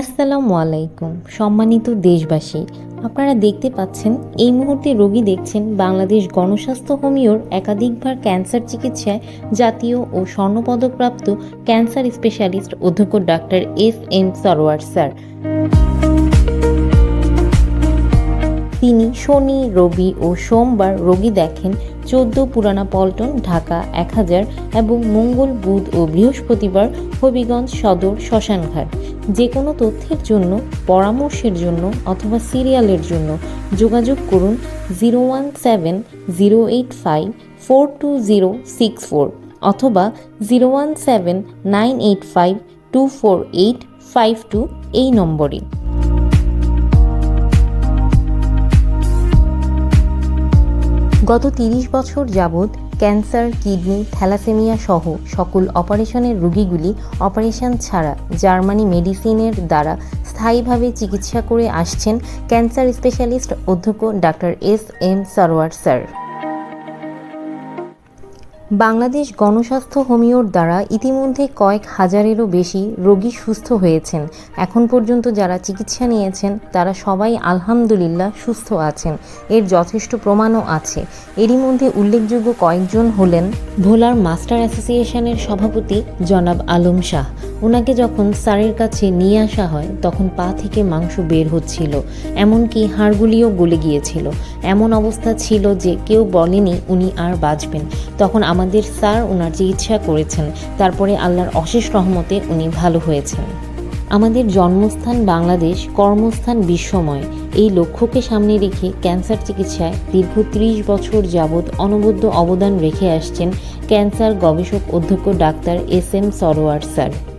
আসসালামু আলাইকুম, সম্মানিত দেশবাসী। আপনারা দেখতে পাচ্ছেন, এই মুহূর্তে রোগী দেখছেন বাংলাদেশ গণস্বাস্থ্য হোমিওর একাধিকবার ক্যান্সার চিকিৎসায় জাতীয় ও স্বর্ণপদকপ্রাপ্ত ক্যান্সার স্পেশালিস্ট অধ্যক্ষ doctor S M Sarwar sir. তিনি শনি, রবি ও সোমবার রোগী দেখেন চোদ্দ পুরানা পল্টন, ঢাকা এক হাজার এবং মঙ্গল বুধ ও বৃহস্পতিবার হবিগঞ্জ সদর শ্মশানঘাট। যে কোনো তথ্যের জন্য, পরামর্শের জন্য অথবা সিরিয়ালের জন্য যোগাযোগ করুন zero one seven zero eight five four two zero six four অথবা zero one seven nine eight five two four eight five two এই নম্বরে। গত তিরিশ বছর যাবৎ ক্যান্সার, কিডনি, থ্যালাসেমিয়া সহ সকল অপারেশনের রোগীগুলি অপারেশন ছাড়া জার্মানি মেডিসিনের দ্বারা স্থায়ীভাবে চিকিৎসা করে আসছেন ক্যান্সার স্পেশালিস্ট অধ্যক্ষ doctor S M Sarwar sir. Bangladesh গণস্বাস্থ্য হোমিওর দ্বারা ইতিমধ্যে কয়েক হাজারেরও বেশি রোগী সুস্থ হয়েছেন। এখন পর্যন্ত যারা চিকিৎসা নিয়েছেন, তারা সবাই আলহামদুলিল্লাহ সুস্থ আছেন। এর যথেষ্ট প্রমাণও আছে। এরই মধ্যে উল্লেখযোগ্য কয়েকজন হলেন ভোলার মাস্টার অ্যাসোসিয়েশনের সভাপতি জনাব আলম শাহ। ওনাকে যখন স্যারের কাছে নিয়ে আসা হয়, তখন পা থেকে মাংস বের হচ্ছিল, এমনকি হাড়গুলিও গলে গিয়েছিল। এমন অবস্থা ছিল যে কেউ বলেনি উনি আর বাঁচবেন। তখন আমাদের স্যার ওনার চিকিৎসা করেছেন, তারপরে আল্লাহর অশেষ রহমতে উনি ভালো হয়েছেন। আমাদের জন্মস্থান বাংলাদেশ, কর্মস্থান বিশ্বময়। এই লক্ষ্যকে সামনে রেখে ক্যান্সার চিকিৎসায় দীর্ঘ ত্রিশ বছর যাবৎ অনবদ্য অবদান রেখে আসছেন ক্যান্সার গবেষক অধ্যক্ষ doctor S M Sarwar sir.